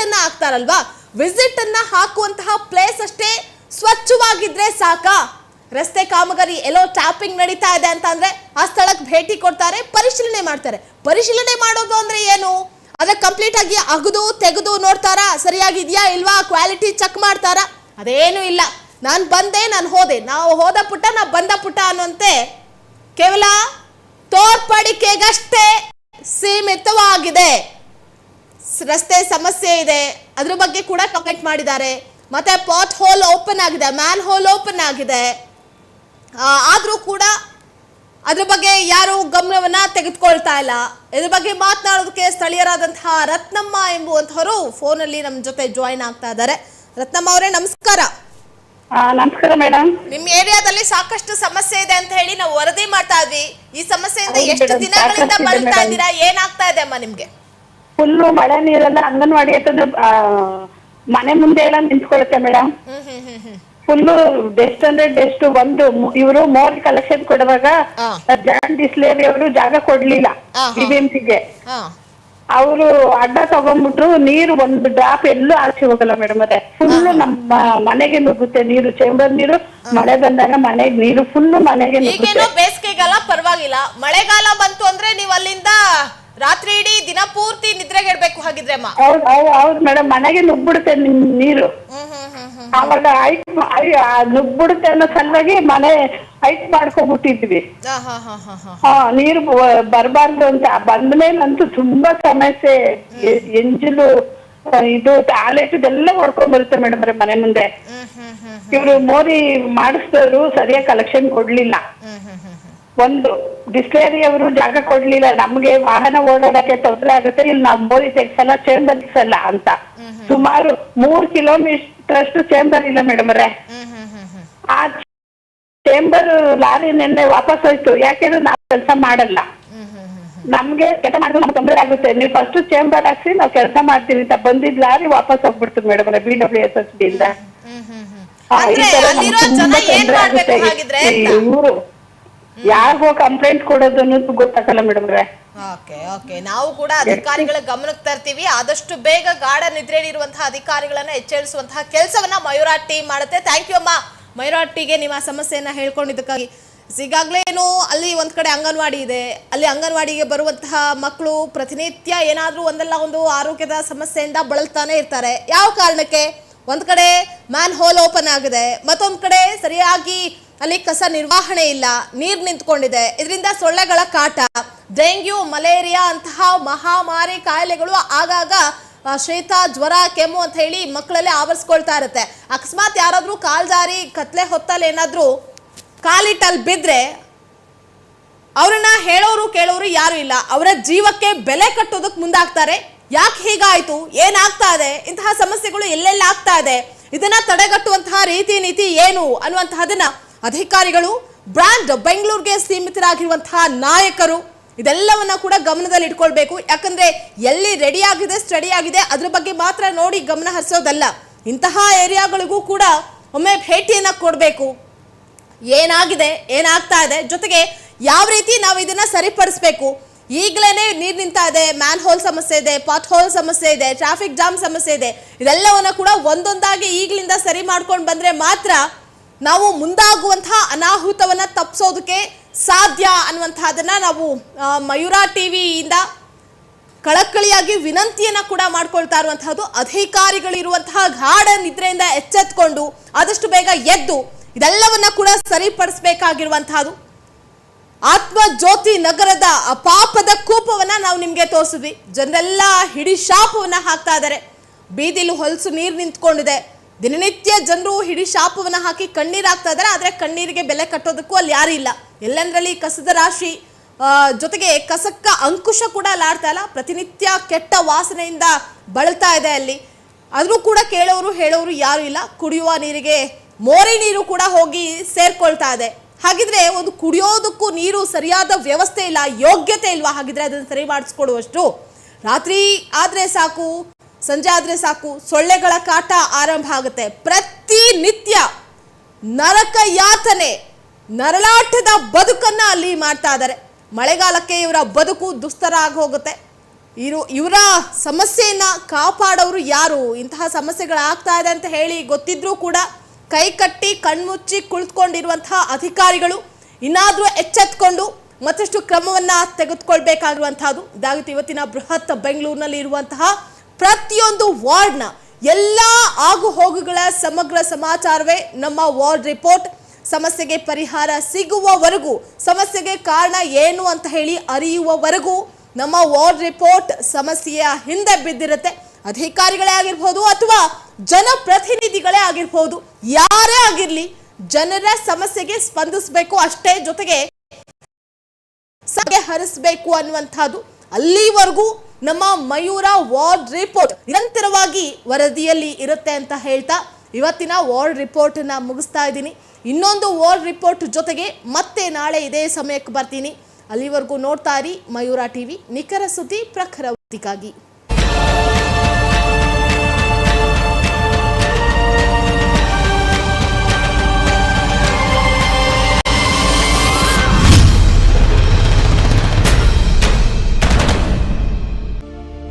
ಅನ್ನ ಹಾಕ್ತಾರಲ್ವಾ? ವಿಸಿಟ್ ಅನ್ನ ಹಾಕುವಂತಹ ಪ್ಲೇಸ್ ಅಷ್ಟೇ ಸ್ವಚ್ಛವಾಗಿದ್ರೆ ಸಾಕಾ? ರಸ್ತೆ ಕಾಮಗಾರಿ ಎಲ್ಲೋ ಟ್ಯಾಪಿಂಗ್ ನಡೀತಾ ಇದೆ ಅಂತ ಅಂದ್ರೆ ಆ ಸ್ಥಳಕ್ಕೆ ಭೇಟಿ ಕೊಡ್ತಾರೆ, ಪರಿಶೀಲನೆ ಮಾಡ್ತಾರೆ. ಪರಿಶೀಲನೆ ಮಾಡೋದು ಅಂದ್ರೆ ಏನು? ಅದ ಕಂಪ್ಲೀಟ್ ಆಗಿ ಅಗದು, ತೆಗೆದು ನೋಡ್ತಾರಾ? ಸರಿಯಾಗಿದೆಯಾ ಇಲ್ವಾ? ಕ್ವಾಲಿಟಿ ಚೆಕ್ ಮಾಡ್ತಾರಾ? ಅದೇನು ಇಲ್ಲ. ನಾನು ಬಂದೆ, ನಾನು ಹೋದೆ. ನಾವು ಹೋದ ಪುಟ್ಟ ನಾ ಬಂದ ಪುಟ್ಟ ಅನ್ನುವಂತೆ ಕೇವಲ ತೋರ್ಪಡಿಕೆಗಷ್ಟೇ ಸೀಮಿತವಾಗಿದೆ. ರಸ್ತೆ ಸಮಸ್ಯೆ ಇದೆ. ಅದ್ರ ಬಗ್ಗೆ ಕೂಡ ಕಂಪ್ಲೇಂಟ್ ಮಾಡಿದ್ದಾರೆ. ಮತ್ತೆ ಪಾಟ್ ಹೋಲ್ ಓಪನ್ ಆಗಿದೆ ಮ್ಯಾನ್ ಹೋಲ್ ಓಪನ್ ಆಗಿದೆ ಆದರೂ ಕೂಡ ಅದ್ರ ಬಗ್ಗೆ ಯಾರು ಗಮನವನ್ನ ತೆಗೆದುಕೊಳ್ತಾ ಇಲ್ಲ. ಇದ್ರ ಬಗ್ಗೆ ಮಾತನಾಡೋದಕ್ಕೆ ಸ್ಥಳೀಯರಾದಂತಹ ರತ್ನಮ್ಮ ಎಂಬುವಂತಹವರು ಫೋನಲ್ಲಿ ನಮ್ಮ ಜೊತೆ ಜಾಯಿನ್ ಆಗ್ತಾ ಇದ್ದಾರೆ. ರತ್ನಮ್ಮ ಅವರೇ ನಮಸ್ಕಾರ. ನಮಸ್ಕಾರ ಮೇಡಮ್ ನಿಮ್ ಏರಿಯಾದಲ್ಲಿ ಸಾಕಷ್ಟು ಸಮಸ್ಯೆ ಇದೆ ಅಂತ ಹೇಳಿ ನಾವು ವರದಿ ಮಾಡ್ತಾ ಇದ್ವಿ. ಈ ಸಮಸ್ಯೆಯಿಂದ ಎಷ್ಟು ದಿನಗಳಿಂದ ಬರ್ತಾ ಬಳಲ್ತಾ ಇದ್ದೀರಾ? ಏನಾಗ್ತಾ ಇದೆ ಅಮ್ಮ ನಿಮ್ಗೆ? ಫುಲ್ಲು ಮಳೆ ನೀರೆಲ್ಲ ಅಂಗನವಾಡಿ ಹತ್ತದ ಮನೆ ಮುಂದೆ ಎಲ್ಲ ನಿಂತ್ಕೊಳ್ಳುತ್ತೆ ಮೇಡಮ್. ಫುಲ್ ಫುಲ್ಲು ಡೆಸ್ಟ್ ಅಂದ್ರೆ ಬೆಸ್ಟ್ ಒಂದು ಇವರು ಮೋರ್ ಕಲೆಕ್ಷನ್ ಕೊಡುವಾಗ. ಜಾನ್ ಡಿಸ್ಲೇರಿ ಅವರು ಜಾಗ ಕೊಡ್ಲಿಲ್ಲ. ಬಿಬಿಎಂಸಿಗೆ ಅವರು ಅಡ್ಡ ತಗೊಂಡ್ಬಿಟ್ರು ನೀರು ಒಂದು ಡ್ರಾಪ್ ಎಲ್ಲೂ ಆಚೆ ಹೋಗಲ್ಲ ಮೇಡಮ್ ಅದೇ ಫುಲ್ ನಮ್ಮ ಮನೆಗೆ ನುಗ್ಗುತ್ತೆ ನೀರು ಚೇಂಬರ್ ನೀರು. ಮಳೆ ಬಂದಾಗ ಮನೆಗೆ ನೀರು ಫುಲ್ ಮನೆಗೆ ನುಗ್ಗುತ್ತೆ. ಈಗೇನೋ ಬೇಸಿಗೆಗಾಲ ಪರವಾಗಿಲ್ಲ. ಮಳೆಗಾಲ ಬಂತು ಅಂದ್ರೆ ನೀವು ಅಲ್ಲಿಂದ ರಾತ್ರಿ ಇಡೀ ದಿನ ಪೂರ್ತಿ ನಿದ್ರೆಗೆಡ್ಬೇಕು ಹಾಗಿದ್ರೆ ಅಮ್ಮ. ಹೌದ್ ಹೌದ್ ಹೌದ್ ಮೇಡಮ್. ಮನೆಗೆ ನುಗ್ಬಿಡುತ್ತೆ ನಿಮ್ ನೀರು. ಹ್ಮ್ ಹ್ಮ್ ಹ್ಮ್ ಹ್ಮ್ ಆವಾಗ ಐಟ್ ನುಗ್ಬಿಡುತ್ತೆ ಅನ್ನೋ ಸಲುವಾಗಿ ಮನೆ ಐಟ್ ಮಾಡ್ಕೊಬಿಟ್ಟಿದ್ವಿ ಹಾ ಹಾ ಹಾ ಹಾ ಹಾ. ಹಾ ನೀರು ಬರಬಾರ್ದು ಅಂತ. ಬಂದ್ಮೇಲಂತೂ ತುಂಬಾ ಸಮಸ್ಯೆ. ಎ- ಎಂಜಲು ಆ, ಇದು ಟಾಯ್ಲೆಟ್ ಇದೆಲ್ಲ ಹೊಡ್ಕೊಂಡ್ ಬರುತ್ತೆ ಮೇಡಮ್ ಮನೆ ಮುಂದೆ. ಹ್ಮ್ ಹ್ಮ್ ಹ್ಮ್ ಇವ್ರು ಮೋದಿ ಮಾಡಿಸಿದವರು ಸರಿಯಾಗಿ ಕಲೆಕ್ಷನ್ ಕೊಡ್ಲಿಲ್ಲ. ಹ್ಮ್ ಹ್ಮ್. ಒಂದು ಡಿಸ್ಲೇರಿ ಅವರು ಜಾಗ ಕೊಡ್ಲಿಲ್ಲ ನಮ್ಗೆ ವಾಹನ ಓಡಾಡಕ್ಕೆ ತೊಂದರೆ ಆಗುತ್ತೆ ಇಲ್ಲಿ ನಾವು ಮೋರಿ ತೆಗ್ಸಲ್ಲ ಚೇಂಬರ್ ತೆಗ್ಸಲ್ಲ ಅಂತ. ಸುಮಾರು ಮೂರ್ ಕಿಲೋಮೀಟರ್ ಅಷ್ಟು ಚೇಂಬರ್ ಇಲ್ಲ ಮೇಡಮ್ ಅವರೇ. ಆ ಚೇಂಬರ್ ಲಾರಿ ನಿನ್ನೆ ವಾಪಸ್ ಹೋಯ್ತು ಯಾಕೆಂದ್ರೆ ನಾವು ಕೆಲಸ ಮಾಡಲ್ಲ? ನಮ್ಗೆ ಕೆಲಸ ಮಾಡಿದ್ರೆ ನಮ್ಗೆ ತೊಂದರೆ ಆಗುತ್ತೆ. ನೀವು ಫಸ್ಟ್ ಚೇಂಬರ್ ಹಾಕ್ಸಿ ನಾವು ಕೆಲಸ ಮಾಡ್ತೀವಿ ಅಂತ ಬಂದಿದ್ ಲಾರಿ ವಾಪಸ್ ಹೋಗ್ಬಿಡ್ತು madam B W S S D ಇಂದ ಹ್ಮ್ ಇವ್ರು ಯಾರಿಗೋ ಕಂಪ್ಲೇಂಟ್ ಕೊಡೋದು ಅನ್ನೋದು ಗೊತ್ತಾಗಲ್ಲ ಮೇಡಮ್ ಓಕೆ ಓಕೆ. ನಾವು ಕೂಡ ಅಧಿಕಾರಿಗಳ ಗಮನಕ್ಕೆ ತರ್ತೀವಿ. ಆದಷ್ಟು ಬೇಗ ಗಾಢ ನಿದ್ರೆಯಲ್ಲಿರುವಂತಹ ಅಧಿಕಾರಿಗಳನ್ನ ಎಚ್ಚರಿಸುವಂತಹ ಕೆಲಸವನ್ನ ಮಯೂರಾ ಟೀಮ್ ಮಾಡುತ್ತೆ. ಥ್ಯಾಂಕ್ ಯು ಅಮ್ಮ. ಮಯೂರಾ ಟೀಗೆ ನಿಮ್ಮ ಸಮಸ್ಯೆಯನ್ನ ಹೇಳ್ಕೊಂಡಿದ್ದಕ್ಕಾಗಿ. ಈಗಾಗಲೇ ಏನು ಅಲ್ಲಿ ಒಂದ್ ಕಡೆ ಅಂಗನವಾಡಿ ಇದೆ. ಅಲ್ಲಿ ಅಂಗನವಾಡಿಗೆ ಬರುವಂತಹ ಮಕ್ಕಳು ಪ್ರತಿನಿತ್ಯ ಏನಾದ್ರೂ ಒಂದಲ್ಲ ಒಂದು ಆರೋಗ್ಯದ ಸಮಸ್ಯೆಯಿಂದ ಬಳಲ್ತಾನೆ ಇರ್ತಾರೆ. ಯಾವ ಕಾರಣಕ್ಕೆ? ಒಂದ್ ಕಡೆ ಮ್ಯಾನ್ ಹೋಲ್ ಓಪನ್ ಆಗಿದೆ. ಮತ್ತೊಂದ್ ಕಡೆ ಸರಿಯಾಗಿ ಅಲ್ಲಿ ಕಸ ನಿರ್ವಹಣೆ ಇಲ್ಲ, ನೀರ್ ನಿಂತ್ಕೊಂಡಿದೆ. ಇದರಿಂದ ಸೊಳ್ಳೆಗಳ ಕಾಟ, ಡೆಂಗ್ಯೂ, ಮಲೇರಿಯಾ ಅಂತಹ ಮಹಾಮಾರಿ ಕಾಯಿಲೆಗಳು ಆಗಾಗ ಶೀತ, ಜ್ವರ, ಕೆಮ್ಮು ಅಂತ ಹೇಳಿ ಮಕ್ಕಳಲ್ಲಿ ಆವರಿಸ್ಕೊಳ್ತಾ ಇರುತ್ತೆ. ಅಕಸ್ಮಾತ್ ಯಾರಾದ್ರೂ ಕಾಲ್ ಜಾರಿ ಕತ್ಲೆ ಹೊತ್ತಲ್ಲಿ ಏನಾದ್ರೂ ಕಾಲಿಟ್ಟಲ್ಲಿ ಬಿದ್ರೆ ಅವ್ರನ್ನ ಹೇಳೋರು ಕೇಳೋರು ಯಾರು ಇಲ್ಲ. ಅವರ ಜೀವಕ್ಕೆ ಬೆಲೆ ಕಟ್ಟೋದಕ್ಕೆ ಮುಂದಾಗ್ತಾರೆ. ಯಾಕೆ ಹೀಗಾಯ್ತು? ಏನಾಗ್ತಾ ಇದೆ? ಇಂತಹ ಸಮಸ್ಯೆಗಳು ಎಲ್ಲೆಲ್ಲ ಆಗ್ತಾ ಇದೆ? ಇದನ್ನ ತಡೆಗಟ್ಟುವಂತಹ ರೀತಿ ನೀತಿ ಏನು ಅನ್ನುವಂತಹದನ್ನ ಅಧಿಕಾರಿಗಳು ಬ್ರ್ಯಾಂಡ್ ಬೆಂಗಳೂರಿಗೆ ಸೀಮಿತರಾಗಿರುವಂತಹ ನಾಯಕರು, ಇದೆಲ್ಲವನ್ನ ಕೂಡ ಗಮನದಲ್ಲಿ ಇಟ್ಕೊಳ್ಬೇಕು. ಯಾಕಂದ್ರೆ ಎಲ್ಲಿ ರೆಡಿ ಆಗಿದೆ ಸ್ಟಡಿ ಆಗಿದೆ, ಅದ್ರ ಬಗ್ಗೆ ಮಾತ್ರ ನೋಡಿ ಗಮನ ಹರಿಸೋದಲ್ಲ. ಇಂತಹ ಏರಿಯಾಗಳಿಗೂ ಕೂಡ ಒಮ್ಮೆ ಭೇಟಿಯನ್ನ ಕೊಡಬೇಕು. ಏನಾಗಿದೆ, ಏನಾಗ್ತಾ ಇದೆ, ಜೊತೆಗೆ ಯಾವ ರೀತಿ ನಾವು ಇದನ್ನ ಸರಿಪಡಿಸ್ಬೇಕು? ಈಗಲೇ ನೀರು ನಿಂತಾ ಇದೆ ಮ್ಯಾನ್ ಹೋಲ್ ಸಮಸ್ಯೆ ಇದೆ ಪಾತ್ ಹೋಲ್ ಸಮಸ್ಯೆ ಇದೆ ಟ್ರಾಫಿಕ್ ಜಾಮ್ ಸಮಸ್ಯೆ ಇದೆ. ಇದೆಲ್ಲವನ್ನ ಕೂಡ ಒಂದೊಂದಾಗಿ ಈಗಲಿಂದ ಸರಿ ಮಾಡ್ಕೊಂಡು ಬಂದ್ರೆ ಮಾತ್ರ ನಾವು ಮುಂದಾಗುವಂತಹ ಅನಾಹುತವನ್ನ ತಪ್ಪಿಸೋದಕ್ಕೆ ಸಾಧ್ಯ ಅನ್ನುವಂತಹದನ್ನ ನಾವು ಮಯೂರ ಟಿ ವಿಯಿಂದ ಕಳಕಳಿಯಾಗಿ ವಿನಂತಿಯನ್ನ ಕೂಡ ಮಾಡ್ಕೊಳ್ತಾ ಇರುವಂತಹದ್ದು. ಅಧಿಕಾರಿಗಳಿರುವಂತಹ ಗಾಢ ನಿದ್ರೆಯಿಂದ ಎಚ್ಚೆತ್ಕೊಂಡು ಆದಷ್ಟು ಬೇಗ ಎದ್ದು ಇದೆಲ್ಲವನ್ನ ಕೂಡ ಸರಿಪಡಿಸಬೇಕಾಗಿರುವಂತಹದ್ದು. ಆತ್ಮ ಜ್ಯೋತಿ ನಗರದ ಪಾಪದ ಕೂಪವನ್ನ ನಾವು ನಿಮಗೆ ತೋರಿಸಿದ್ವಿ. ಜನರೆಲ್ಲ ಹಿಡಿ ಶಾಪವನ್ನ ಹಾಕ್ತಾ ಇದ್ದಾರೆ. ಬೀದಿಲು ಹೊಲಸು ನೀರು ನಿಂತ್ಕೊಂಡಿದೆ. ದಿನನಿತ್ಯ ಜನರು ಹಿಡಿ ಶಾಪವನ್ನು ಹಾಕಿ ಕಣ್ಣೀರಾಗ್ತಾ ಇದ್ದಾರೆ. ಆದರೆ ಕಣ್ಣೀರಿಗೆ ಬೆಲೆ ಕಟ್ಟೋದಕ್ಕೂ ಅಲ್ಲಿ ಯಾರೂ ಇಲ್ಲ. ಎಲ್ಲೆಂದರಲ್ಲಿ ಕಸದ ರಾಶಿ ಜೊತೆಗೆ ಕಸಕ್ಕ ಅಂಕುಶ ಕೂಡ ಅಲ್ಲಾಡ್ತಾ ಇಲ್ಲ. ಪ್ರತಿನಿತ್ಯ ಕೆಟ್ಟ ವಾಸನೆಯಿಂದ ಬಳಲ್ತಾ ಇದೆ ಅಲ್ಲಿ. ಆದರೂ ಕೂಡ ಕೇಳೋರು ಹೇಳೋರು ಯಾರು ಇಲ್ಲ. ಕುಡಿಯುವ ನೀರಿಗೆ ಮೋರಿ ನೀರು ಕೂಡ ಹೋಗಿ ಸೇರ್ಕೊಳ್ತಾ ಇದೆ. ಹಾಗಿದ್ರೆ ಒಂದು ಕುಡಿಯೋದಕ್ಕೂ ನೀರು ಸರಿಯಾದ ವ್ಯವಸ್ಥೆ ಇಲ್ಲ, ಯೋಗ್ಯತೆ ಇಲ್ವಾ? ಹಾಗಿದ್ರೆ ಅದನ್ನು ಸರಿ ಮಾಡಿಸ್ಕೊಡುವಷ್ಟು. ರಾತ್ರಿ ಆದ್ರೆ ಸಾಕು ಸಂಜೆ ಆದರೆ ಸಾಕು, ಸೊಳ್ಳೆಗಳ ಕಾಟ ಆರಂಭ ಆಗುತ್ತೆ. ಪ್ರತಿನಿತ್ಯ ನರಕ ಯಾತನೆ, ನರಳಾಟದ ಬದುಕನ್ನ ಅಲ್ಲಿ ಮಾಡ್ತಾ ಇದ್ದಾರೆ. ಮಳೆಗಾಲಕ್ಕೆ ಇವರ ಬದುಕು ದುಸ್ತರ ಆಗಿ ಹೋಗುತ್ತೆ. ಇರು, ಇವರ ಸಮಸ್ಯೆಯನ್ನ ಕಾಪಾಡೋರು ಯಾರು? ಇಂತಹ ಸಮಸ್ಯೆಗಳಾಗ್ತಾ ಇದೆ ಅಂತ ಹೇಳಿ ಗೊತ್ತಿದ್ರೂ ಕೂಡ ಕೈ ಕಟ್ಟಿ, ಕಣ್ಮುಚ್ಚಿ ಕುಳಿತುಕೊಂಡಿರುವಂತಹ ಅಧಿಕಾರಿಗಳು ಇನ್ನಾದ್ರೂ ಎಚ್ಚೆತ್ಕೊಂಡು ಮತ್ತಷ್ಟು ಕ್ರಮವನ್ನ ತೆಗೆದುಕೊಳ್ಬೇಕಾಗಿರುವಂತಹದ್ದು ಇದಾಗುತ್ತೆ ಇವತ್ತಿನ ಬೃಹತ್ ಬೆಂಗಳೂರಿನಲ್ಲಿ ಇರುವಂತಹ ಪ್ರತಿಯೊಂದು ವಾರ್ಡ್ನ ಎಲ್ಲ ಆಗು ಹೋಗುಗಳ ಸಮಗ್ರ ಸಮಾಚಾರವೇ ನಮ್ಮ ವಾರ್ಡ್ ರಿಪೋರ್ಟ್. ಸಮಸ್ಯೆಗೆ ಪರಿಹಾರ ಸಿಗುವವರೆಗೂ, ಸಮಸ್ಯೆಗೆ ಕಾರಣ ಏನು ಅಂತ ಹೇಳಿ ಅರಿಯುವವರೆಗೂ ನಮ್ಮ ವಾರ್ಡ್ ರಿಪೋರ್ಟ್ ಸಮಸ್ಯೆಯ ಹಿಂದೆ ಬಿದ್ದಿರುತ್ತೆ. ಅಧಿಕಾರಿಗಳೇ ಆಗಿರ್ಬೋದು ಅಥವಾ ಜನಪ್ರತಿನಿಧಿಗಳೇ ಆಗಿರ್ಬೋದು, ಯಾರೇ ಆಗಿರಲಿ ಜನರ ಸಮಸ್ಯೆಗೆ ಸ್ಪಂದಿಸಬೇಕು ಅಷ್ಟೇ ಜೊತೆಗೆ ಸಭೆ ಹರಿಸಬೇಕು ಅನ್ನುವಂಥದ್ದು ಅಲ್ಲಿವರೆಗೂ ನಮ್ಮ ಮಯೂರ ವಾರ್ಡ್ ರಿಪೋರ್ಟ್ ನಿರಂತರವಾಗಿ ವರದಿಯಲ್ಲಿ ಇರುತ್ತೆ ಅಂತ ಹೇಳ್ತಾ ಇವತ್ತಿನ ವಾರ್ಡ್ ರಿಪೋರ್ಟ್ನ ಮುಗಿಸ್ತಾ ಇದ್ದೀನಿ. ಇನ್ನೊಂದು ವಾರ್ಡ್ ರಿಪೋರ್ಟ್ ಜೊತೆಗೆ ಮತ್ತೆ ನಾಳೆ ಇದೇ ಸಮಯಕ್ಕೆ ಬರ್ತೀನಿ. ಅಲ್ಲಿವರೆಗೂ ನೋಡ್ತಾ ಇರಿ ಮಯೂರ ಟಿವಿ, ನಿಖರ ಸುದ್ದಿ, ಪ್ರಖರ ವರದಿಗಾಗಿ.